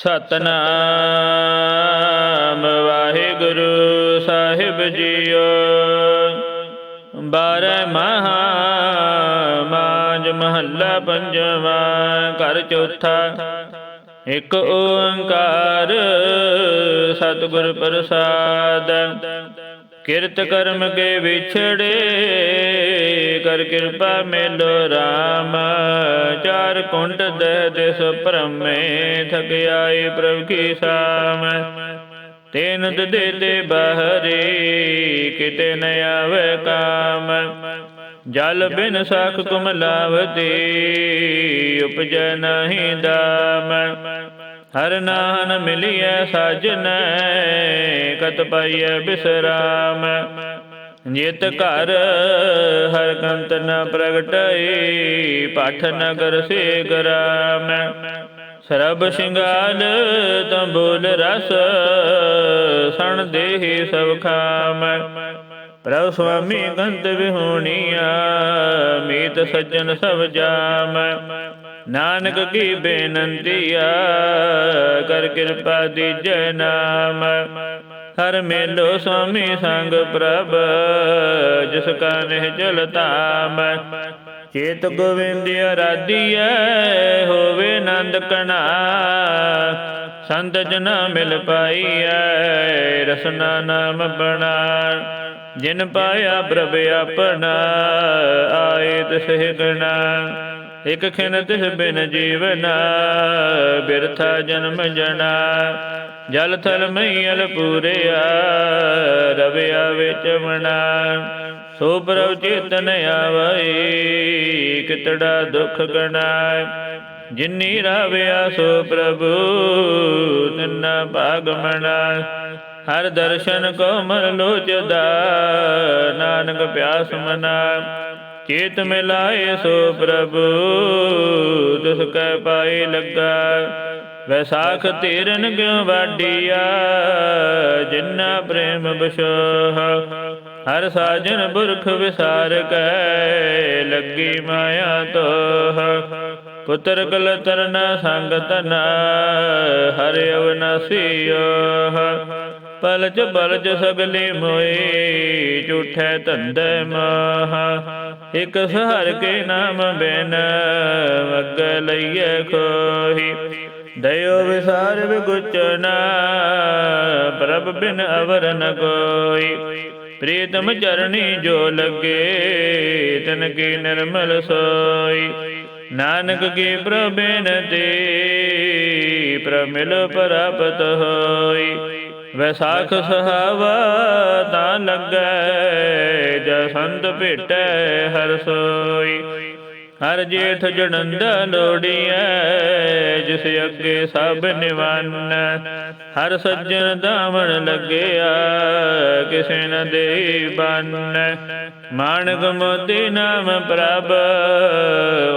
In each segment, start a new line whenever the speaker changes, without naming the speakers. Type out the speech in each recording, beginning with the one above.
ਸਤਨਾਮ ਵਾਹਿਗੁਰੂ ਸਾਹਿਬ ਜੀਓ। ਬਾਰਹ ਮਹਾ ਮਾਜ ਮਹੱਲਾ ਪੰਜਵਾਂ, ਘਰ ਚੌਥਾ। ਇੱਕ ਓੰਕਾਰ ਸਤਿਗੁਰ ਪ੍ਰਸਾਦ। ਕਿਰਤ ਕਰਮ ਕੇ ਵਿਛੜੇ, ਕਰ ਕਿਰਪਾ ਮੇਲੋ RAM ਚਾਰ ਕੁੰਟ ਦਹਿ ਦਿਸ ਭ੍ਰਮੇ ਥਕ ਪ੍ਰਭ ਕੀ ਸਾਮ। ਤੈਨ ਦੇ ਤੇ ਬਹਰੀ ਕਿਤੇ ਨ ਆਵੇ ਕਾਮ। ਜਲ ਬਿਨ ਸਖ ਕੁਮਲਾਵਤੀ ਉਪਜੈ ਨਹੀਂ ਦਾਮ। ਹਰ ਨਾਨ ਮਿਲਿਐ ਸਾਜਨ, ਕਤ ਪਾਈਐ ਬਿਸਰਾਮ। ਜਿਤ ਘਰ ਹਰਕੰਤ ਨ ਪ੍ਰਗਟਈ, ਪਾਠ ਨਗਰ ਸੇ ਗਰਾਮ ਸਰਬ ਸ਼ਿੰਗਾਲ ਤੰਬੂਲ ਰਸ, ਸਣ ਦੇਹੀ ਸਭ ਖਾਮ। ਪ੍ਰਭ ਸੁਆਮੀ ਗੰਤ ਵਿਹੂਣੀਆ, ਮੀਤ ਸੱਜਣ ਸਭ ਜਾਮ। ਨਾਨਕ ਕੀ ਬੇਨੰਤੀਆ ਕਰ ਕਿਰਪਾ ਦੀਜੈ ਨਾਮ ਹਰ ਮੇਲੋ ਸੁਆਮੀ ਸੰਗ ਪ੍ਰਭ, ਜਿਸ ਕਾ ਨਿਹ ਚਲ ਧਾਮ। ਚੇਤ ਗੋਵਿੰਦ ਅਰਾਧੀਐ, ਹੋਵੇ ਨੰਦ ਕਣਾ। ਸੰਤ ਜਨਾ ਮਿਲ ਪਾਈਐ, ਰਸਨਾ ਨਾਮ ਬਣਾ। ਜਿਨ ਪਾਇਆ ਪ੍ਰਭ ਆਪਣਾ, ਆਏ ਤਿਸ ਗਣਾ ਇਕ ਖਿਨ ਤਿਸ ਬਿਨ ਜੀਵਨਾ, ਬਿਰਥਾ ਜਨਮ ਜਨਾ। ਜਲ ਥਲ ਮਈਲ ਪੂਰਿਆ, ਰਵਿਆ ਵਿੱਚ ਮਨਾ। ਸੋ ਪ੍ਰਭ ਚੇਤਨ ਆਵਈ, ਕਿਤੜਾ ਦੁਖ ਗਣਾ। ਜਿਨੀ ਰਾਵਿਆ ਸੋ ਪ੍ਰਭੂ, ਤਿੰਨਾ ਭਾਗ ਮਨਾ। ਹਰ ਦਰਸ਼ਨ ਕੋ ਮਨ ਲੋਚਦਾ, ਨਾਨਕ ਪਿਆਸ ਮਨਾ। ਚੇਤ ਮਿਲਾਏ ਸੋ ਪ੍ਰਭੂ ਤਿਸ ਕੈ ਪਾਈ ਲੱਗਾ। ਵੈਸਾਖ ਤੇਰਨ ਕਿਉ ਵਾਡੀਆ ਜਿਨਾ ਪ੍ਰੇਮ ਬਸ਼ੋਹ ਹਰ ਸਾਜਨ ਬੁਰਖ ਵਿਸਾਰ ਕੈ, ਲੱਗੀ ਮਾਇਆ ਤੋਹ। ਪੁੱਤਰ ਕਲ ਤਰਨ ਸੰਗ ਤਨਾ ਹਰਿ ਅਵਨਾਸੀਓ ਪਲਜ ਬਲਜ ਸਗਲੇ ਮੋਏ, ਝੂਠੇ ਧੰਦੇ ਮਾਹ। ਇਕ ਸਹਰ ਕੇ ਨਾਮ ਬਿਨ ਅਗ ਲਈਏ ਖੋਹੀ। ਦਇਓ ਵਿਸਾਰ ਵਿਗੁਚਨਾ, ਪ੍ਰਭ ਬਿਨ ਅਵਰ ਨ ਕੋਈ। ਪ੍ਰੀਤਮ ਚਰਣੀ ਜੋ ਲੱਗੇ, ਤਨ ਕੀ ਨਿਰਮਲ ਸੋਈ। ਨਾਨਕ ਕੀ ਪ੍ਰਭੇਨ ਤੇ ਪ੍ਰਮਿਲ ਪ੍ਰਾਪਤ ਹੋਈ। ਵੈਸਾਖ ਸਹਾਵਾ ਤਾਂ ਲੱਗੈ ਜਸੰਤ ਭੇਟੈ ਹਰ ਸੋਈ। ਹਰ ਜੇਠ ਜਣੰਦ ਲੋੜੀਐ, ਜਿਸ ਅੱਗੇ ਸਭ ਨਿਵੰਨ। ਹਰ ਸੱਜਣ ਦਾਵਣ ਲੱਗਿਆ, ਕਿਸੇ ਨ ਦੇ ਬੰਨ ਮਾਨਕ ਮੋਤੀ ਨਾਮ ਪ੍ਰਭ,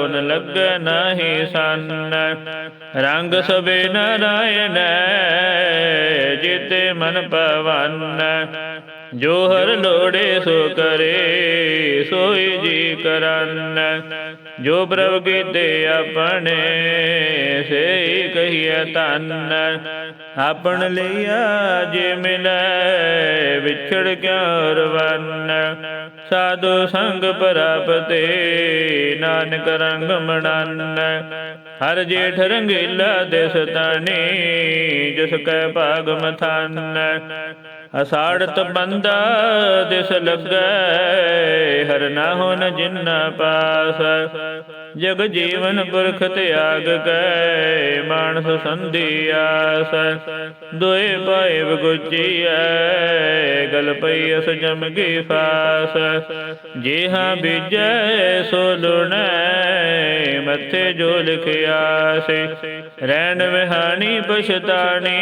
ਉਨ ਲੱਗੈ ਨਾਹੀ ਸੰਨ। ਰੰਗ ਸਭੇ ਨਾਰਾਇਣ, ਜਿਤੇ ਮਨ ਪਵਨ। ਜੋ ਹਰ ਲੋੜੇ ਸੋ ਕਰੇ, ਸੋਈ ਜੀ ਕਰਨ। ਜੋ ਪ੍ਰਭ ਕੀਤੇ ਆਪਣੇ ਸੇ ਕਹੀਏ ਤਨ ਆਪਣ ਲਿਆ ਜੇ ਮਿਲੈ, ਵਿਛੜ ਕਿਉ ਰਵਨ? ਸਾਧੂ ਸੰਗ ਪ੍ਰਾਪਤੇ, ਨਾਨਕ ਰੰਗ ਮਣਨ। ਹਰ ਜੇਠ ਰੰਗੀਲਾ ਦਿਸ ਤਾਣੀ ਜਿਸ ਕੈ ਭਾਗ ਮਥਾਨ ਅਸਾੜਤ ਬੰਦਾ ਦਿਸ ਲੱਗੈ ਹਰ ਨਾ ਹੋਨ ਜਿੰਨਾ ਪਾਸ। ਜਗ ਜੀਵਨ ਪੁਰਖ ਤਿਆਗ ਕੈ, ਮਾਨਸ ਸੰਧੀ ਆਸ। ਦੋਏ ਪਾਏ ਬਗੁਚੀਐ ਗਲ ਪਈ ਅਸ ਜਮ ਕੀ ਫਾਸ। ਜੇ ਹਾਂ ਬੀਜੈ, ਸੋ ਲੁਣੈ, ਮੱਥੇ ਜੋ ਲਿਖਿਆ ਸੇ। ਰਹਿਣ ਵਿਹਾਣੀ ਪਛਤਾਣੀ,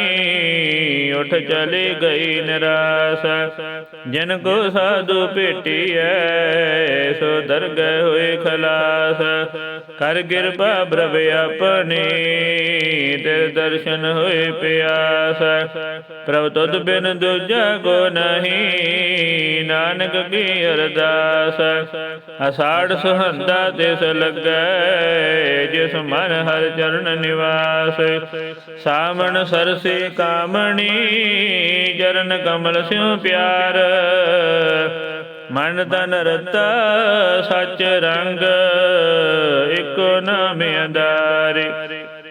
ਉਠ ਚਲੀ ਗਈ ਨਿਰਾਸ। ਜਨ ਕੋ ਸਾਧੂ ਭੇਟੀਐ, ਸੋ ਦਰਗਹਿ ਹੋਏ ਖਲਾਸ। ਕਰ ਕਿਰਪਾ ਪ੍ਰਭ ਆਪਣੀ, ਤੇਰੇ ਦਰਸ਼ਨ ਹੋਏ ਪਿਆਸ। ਪ੍ਰਭ ਤੁਧ ਬਿਨ ਦੂਜਾ ਕੋ ਨਹੀਂ, ਨਾਨਕ ਕੀ ਅਰਦਾਸ। ਅਸਾੜ ਸੁਹੰਦਾ ਤਿਸ ਲੱਗੈ, ਜਿਸ ਮਨ ਹਰ ਚਰਨ ਨਿਵਾਸ। ਸਾਵਣ ਸਰਸੇ ਕਾਮਣੀ, ਚਰਨ ਕਮਲ ਸਿਉ ਪਿਆਰ। ਮਨ ਤਨ ਰਤਾ ਸਚ ਰੰਗ ਇਕੋ ਨਾਮ ਅੰਦਾਰੇ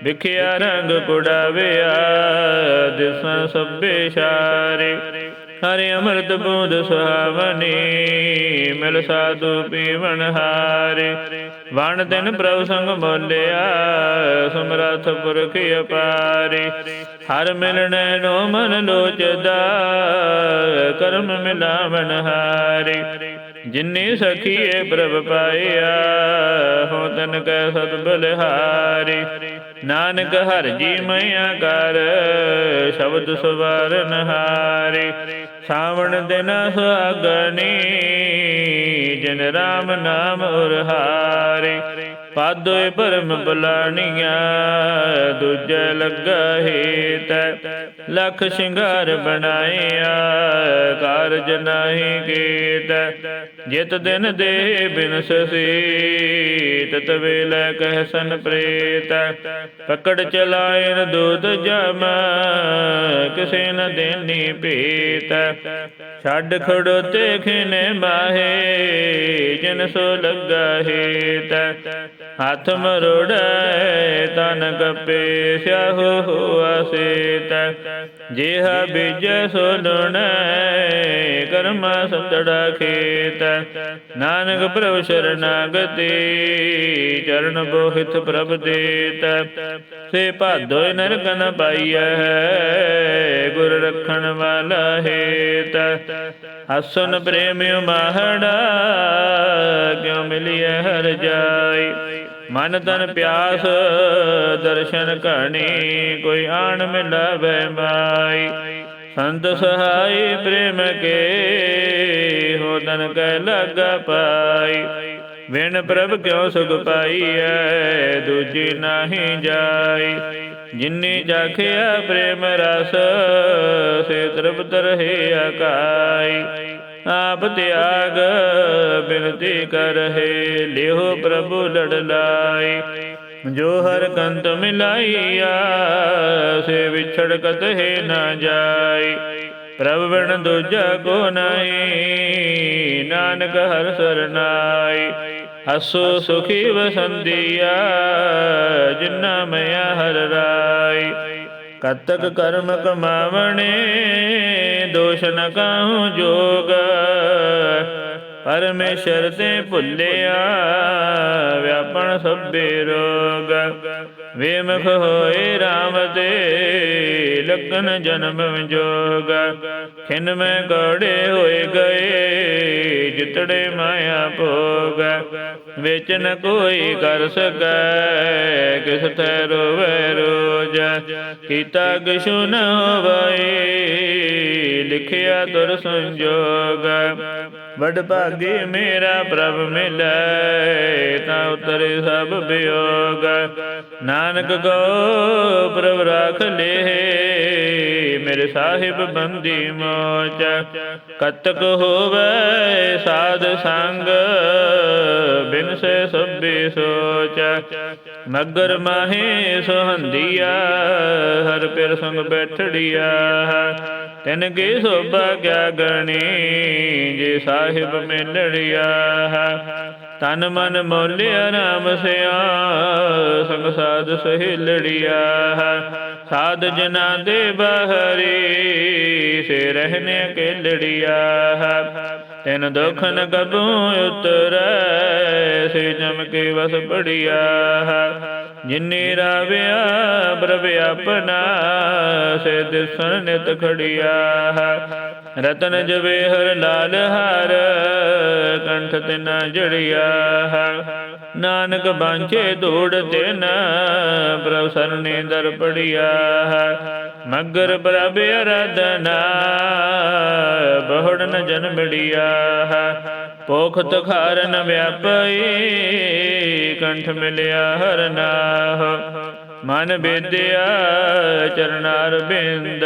ਵਿਖਿਆ ਰੰਗ ਕੁੜਾਵਿਆ ਦਿਸਾਂ ਸਭੇ ਸ਼ਾਰੇ। ਹਰਿ ਅੰਮ੍ਰਿਤ ਬੂੰਦ ਸੁਹਾਵਨੀ, ਮਿਲ ਸਾਧੂ ਪੀਵਨ ਹਾਰੇ। ਵਣ ਦਿਨ ਪ੍ਰਭ ਸੰਗ ਬੋਲਿਆ, ਸਮਰਥ ਪੁਰਖ ਅਪਾਰੇ। ਹਰ ਮਿਲਣੈ ਨੋ ਮਨ ਲੋਚਦਾ, ਕਰਮ ਮਿਲਾਵਨ ਹਾਰੇ। ਜਿਨੇ ਸਖੀਏ ਪ੍ਰਭ ਪਾਇਆ ਹੋ ਤਨ ਕੈ ਸਤ ਬਲਿਹਾਰੀ ਨਾਨਕ ਹਰ ਜੀ ਮਇਆ ਕਰ, ਸ਼ਬਦ ਸਵਾਰਨ ਹਾਰੇ। ਸਾਵਣ ਦਿਨ ਸੁਹਾਗਣੀ ਜਨ ਰਾਮ ਨਾਮ ਉਰਹਾਰੇ। ਪਾਦੋਇ ਭਰਮ ਬੁਲਾਣੀਆਂ, ਦੂਜੇ ਲੱਗਾ ਹੇਤ, ਲਖ ਸ਼ਿੰਗਾਰ ਬਣਾਇਆ, ਕਾਰਜ ਨਾਹੀ ਕੀਤ। ਜਿਤ ਦਿਨ ਦੇ ਬਿਨਸਸੀ ਤਤ ਵੇਲੇ ਕਹਿ ਸਨ ਪ੍ਰੇਤ। ਪਕੜ ਚਲਾਇਨ ਦੂਤ ਜਮ, ਕਿਸੇ ਨ ਦੇਨੀ ਪੀਤ ਛੱਡ ਖੜੋਤੇ ਖਿਨੇ ਬਾਹੇ ਜਨ ਸੋ ਲੱਗਾ ਹੇਤ। ਹੱਥ ਮਰੋੜੈ ਤਨ ਕਪੇ ਸਿਆਹੋ ਹੋਆ ਸੇਤ ਜਿਹਾ ਬੀਜ ਸੋ ਕਰਮਾ ਸੰਤੜਾ ਖੇਤ ਨਾਨਕ ਪ੍ਰਭ ਸ਼ਰਨਾਗਤੀ ਚਰਨ ਬੋਹਿਤ ਪ੍ਰਭ ਦੇਤ। ਸੇ ਭਾਦੋ ਨਰਕ ਨ ਪਾਈਐ, ਗੁਰ ਰੱਖਣ ਵਾਲਾ ਹੇਤ। ਹਸਨ ਪ੍ਰੇਮਿ ਮਾਹੜਾ ਮਿਲਿਐ ਹਰ ਜਾਈ। ਮਨ ਤਨ ਪਿਆਸ, ਦਰਸ਼ਨ ਕਣੀ ਕੋਈ ਆਣ ਮਿਲਾਵੇ ਮਾਈ। ਸੰਤ ਸਹਾਈ ਪ੍ਰੇਮ ਕੇ, ਹੋ ਤਨ ਕੈ ਲਗਾ ਪਾਈ। ਵਿਣ ਪ੍ਰਭ ਕਿਉ ਸੁਖ ਪਾਈਐ ਦੂਜੀ ਨਾਹੀ ਜਾਈ। ਜਿਨੇ ਜਾਖਿਆ ਪ੍ਰੇਮ ਰਸ, ਸੇ ਤ੍ਰਿਪਤ ਰਹੇ ਆਕਾਈ ਆਪ ਤਿਆਗ ਬਿਨਤੀ ਕਰਹਿ, ਲਿਓ ਪ੍ਰਭੂ ਲੜ ਲਾਈ ਜੋ ਹਰ ਕੰਤ ਮਿਲਾਈਆ ਸੇ ਵਿਛੜ ਕਤਹਿ ਨਾ ਜਾਈ। ਪ੍ਰਭ ਬਿਨ ਦੂਜਾ ਕੋ ਨਹੀਂ, ਨਾਨਕ ਹਰ ਸਰਨਾਈ ਹਸੋ ਸੁਖੀ ਵਸੰਦੀਆ ਜਿਨਾ ਮਿਆ ਹਰ ਰਾਈ। ਕਤਕ ਕਰਮ ਕਮਾਵਣੇ ਦੋਸ਼ ਨ ਕਾਹੂ ਜੋਗ? ਪਰਮੇਸ਼ਰ ਤੇ ਭੁੱਲਿਆ, ਵਿਆਪਣ ਸਭੇ ਰੋਗ। ਵੇਮਖ ਹੋਏ RAM ਦੇ ਲਗਨ ਜਨਮ ਵਿਜੋਗ। ਖਿਨ ਮੈਂ ਗੜੇ ਹੋਏ ਗਏ, ਜਿਤੜੇ ਮਾਇਆ ਭੋਗ। ਵਿੱਚ ਨ ਕੋਈ ਕਰ ਸਕੈ, ਕਿਸ ਤੈ ਰੋਵੇ ਰੋਜ। ਕੀਤਾ ਕਿਛੁ ਨ ਹੋਵੇ, ਲਿਖਿਆ ਦੁਰ ਸੰਜੋਗ। ਵਡ ਭਾਗੀ ਮੇਰਾ ਪ੍ਰਭ ਮਿਲੈ, ਤਾਂ ਉਤਰੇ ਸਭ ਬਿਯੋਗ ਨਾਨਕ ਗੋ ਪ੍ਰਭ ਰਾਖ ਲੇ, ਮੇਰੇ ਸਾਹਿਬ ਬੰਦੀ ਮੋਚ। ਕਤਕ ਹੋਵੇ ਸਾਧ ਸੰਗ, ਬਿਨ ਸੇ ਸਭੇ ਸੋਚ। ਮਗਰ ਮਾਹੇ ਸੁਹੰਦੀਆ ਹਰ ਪਿਰ ਸੰਗ ਬੈਠੜੀਆ। ਤਿਨ ਕੀ ਸੋਭਾ ਕਿਆ ਗਣੀ ਜੇ ਸਾਹਿਬ ਮਿਲੜਿਆ। ਤਨ ਮਨ ਮੋਲਿਆ ਨਾਮ ਸਿਆ ਸੰਗ ਸਾਧ ਸਹਿਲੜਿਆ। ਸਾਧ ਜਨਾ ਦੇ ਬਹਰੀ ਸੇ ਰਹਿਨੇ ਕੇ ਲੜਿਆ ਤਿਨ ਦੁਖ ਨ ਕਬੂ ਉਤਰੈ ਸੇ ਜਮ ਕੇ ਵਸ ਪੜਿਆ ਜਿਨੇ ਰਾਵਿਆ, ਪ੍ਰਭ ਆਪਣਾ ਸੇ ਦਿਸਣ ਨਿਤ ਖੜਿਆ ਰਤਨ ਜਵੇਹਰ ਲਾਲ ਹਾਰ, ਕੰਠ ਤੇ ਜੜਿਆ ਨਾਨਕ ਬਾਂਝੇ ਧੂੜ ਤੇ ਨ ਪ੍ਰਭ ਸਰਨੇ ਦਰ ਪੜਿਆ ਮਗਰ ਪ੍ਰਭ ਅਰਦਨਾ ਬਹੁੜਨ ਨ ਜਨਮੜਿਆ ਪੋਖਤ ਖਾਰਨ ਵਿਆਪਈ, ਕੰਠ ਮਿਲਿਆ ਹਰ ਨਾਹ ਮਨ ਬੇਦਿਆ ਚਰਨਾਰ ਬਿੰਦ,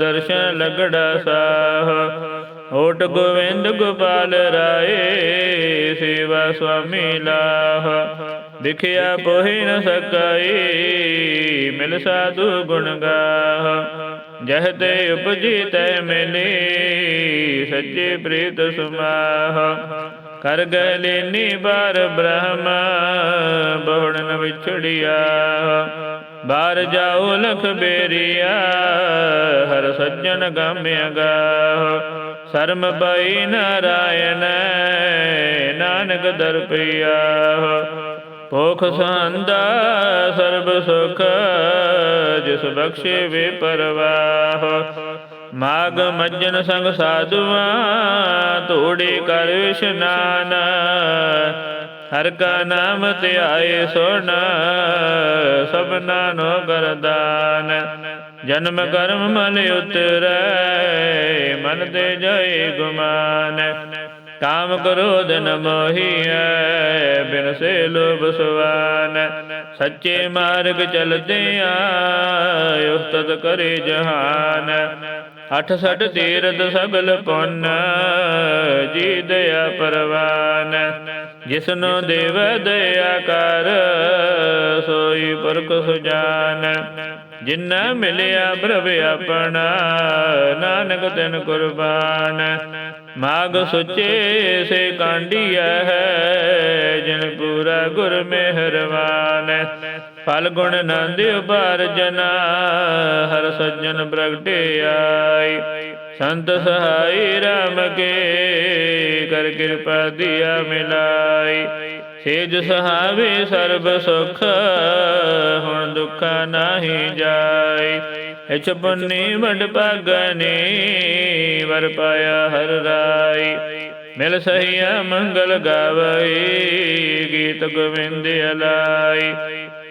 ਦਰਸ਼ਨ ਲਗੜਾ ਸਾਹ। ਓਟ ਗੋਵਿੰਦ ਗੋਪਾਲ ਰਾਏ, ਸੇਵਾ ਸੁਆਮੀ ਲਾਹ। ਦਿਖਿਆ ਪੋਹਿ ਨ ਸਕਾਈ, ਮਿਲ ਸਾਧੂ ਗੁਣ ਗਾਹ। ਜਹ ਤੇ ਉਪਜੀ ਤੈ ਮਿਲੀ ਸੱਚੇ ਪ੍ਰੀਤ ਸੁਮਾਹ। ਕਰ ਗਲੇ ਬਾਰ ਬ੍ਰਹਮ ਬਹੁੜਨ ਵਿਛੜਿਆ। ਬਾਰ ਜਾਓ ਲਖ ਬੇਰੀਆ, ਹਰ ਸੱਜਣ ਗਾਮਿਆ ਗਾ ਸਰਮ ਬਈ ਨਾਰਾਇਣ, ਨਾਨਕ ਦਰਪਿਆ ਭੋਖ ਸੰਦਾ ਸਰਬ ਸੁਖ, ਜਿਸ ਬਖਸ਼ੇ ਵੇ ਪਰਵਾਹ। ਮਾਗ ਮੱਜਨ ਸੰਗ ਸਾਧੂਆਂ, ਧੂੜੀ ਕਰ ਇਸ਼ਨਾਨ। ਹਰ ਕਾ ਨਾਮ ਧਿਆਏ ਸੁਣ, ਸਭਨਾ ਨੋ ਗਰਦਾਨ। ਜਨਮ ਕਰਮ ਮਲ ਉਤਰੈ, ਮਨ ਤੇ ਜੈ ਗੁਮਾਨ। ਕਾਮ ਕ੍ਰੋਧ ਨ ਮੋਹੀਐ ਬਿਨ ਸੇ ਲੋਭ ਸੁਵਾਨ ਸੱਚੇ ਮਾਰਗ ਚਲਦੇ ਆ ਉਸਤਤ ਕਰੇ ਜਹਾਨ ਅਠ ਸੱਠ ਤੀਰਥ ਸਗਲ ਪੁੰਨ ਜੀ ਦਇਆ ਪਰਵਾਨ ਜਿਸਨੂੰ ਦੇਵ ਦਇਆ ਕਰ ਸੋਈ ਪੁਰਖ ਸੁਜਾਨ ਜਿਨ੍ਹਾਂ ਮਿਲਿਆ ਪ੍ਰਭ ਆਪਣਾ, ਨਾਨਕ ਤਿਨ ਕੁਰਬਾਨ। ਮਾਗ ਸੁਚੇ ਸੇ ਕਾਂਡੀਆ ਹੈ, ਜਿਨ ਪੂਰਾ ਗੁਰ ਮਿਹਰਵਾਨ। ਫਲ ਗੁਣ ਨੰਦ ਉਬਾਰ ਜਨਾ, ਹਰ ਸੱਜਣ ਪ੍ਰਗਟੇ ਆਈ। ਸੰਤ ਸਹਾਈ RAM ਕੇ, ਕਰ ਕਿਰਪਾ ਦਿਆ ਮਿਲਾਈ। ਸੇਜ ਸਹਾਵੇ ਸਰਬ ਸੁਖ, ਹੁਣ ਦੁੱਖਾ ਨਾਹੀ ਜਾਏ ਇਛ ਪੁੰਨੀ ਵਡ ਭਾਗਨੀ, ਵਰ ਪਾਇਆ ਹਰ ਰਾਈ। ਮਿਲ ਸਹੀਆ ਮੰਗਲ ਗਾਵੇ ਗੀਤ ਗੋਵਿੰਦ ਅਲਾਈ।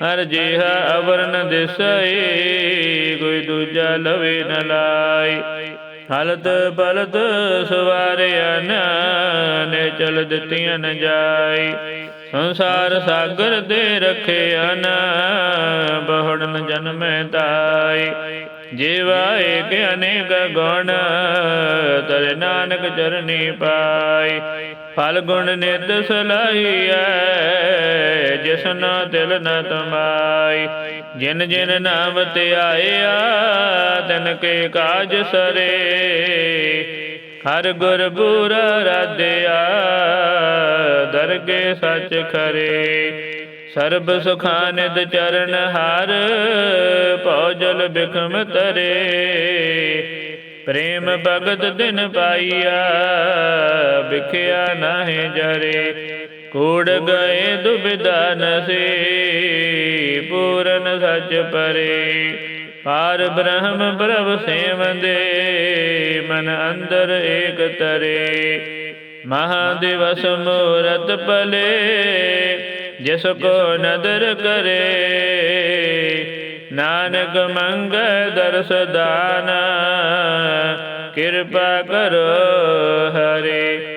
ਹਰ ਜਿਹਾ ਅਵਰਨ ਦਿਸਈ, ਕੋਈ ਦੂਜਾ ਲਵੇ ਨ ਲਾਈ। ਹਲਤ ਬਲਤ ਸਵਾਰਿਆ ਨੇ ਚਲ ਦਿੱਤੀਆਂ ਨ ਜਾਈ ਸੰਸਾਰ ਸਾਗਰ ਦੇ ਰਖਿਆ ਨ, ਬਹੁੜਨ ਜਨਮੈ ਤਾਈ ਜੀਵਾ ਏਕ ਅਨੇਕ ਗੁਣ, ਤਰੇ ਨਾਨਕ ਚਰਨੀ ਪਾਈ ਫਲ ਗੁਣ ਨਿਤ ਸਲਾਹੀਐ ਜਿਸਨਾ ਦਿਲ ਨ ਤਮਾਈ ਜਿਨ ਜਿਨ ਨਾਮ ਤੇ ਆਇਆ, ਤਨ ਕੇ ਕਾਜ ਸਰੇ। ਹਰ ਗੁਰ ਬੂਰ ਰਾਧਿਆ ਦਰਗੇ ਸੱਚ ਖਰੇ। ਸਰਬ ਸੁਖਾਨਿਦ ਚਰਨ ਹਰ ਪੌਜਲ ਬਿਖਮ ਤਰੇ। ਪ੍ਰੇਮ ਭਗਤ ਦਿਨ ਪਾਈਆ, ਵਿਖਿਆ ਨਾਹਿ ਜਰੇ। ਕੂੜ ਗਏ ਦੁਬਿਧਾ ਨਸੇ ਪੂਰਨ ਸੱਚ ਪਰੇ। ਪਾਰ ਬ੍ਰਹਮ ਪ੍ਰਭ ਸੇਵੰਦੇ ਮਨ ਅੰਦਰ ਏਕ ਤਰੇ। ਮਹਾਦਿਵਸ ਮੂਰਤ ਪਲੇ, ਜਿਸ ਕੋ ਨਦਰ ਕਰੇ। ਨਾਨਕ ਮੰਗ ਦਰਸ ਦਾਨ, ਕਿਰਪਾ ਕਰੋ ਹਰੇ।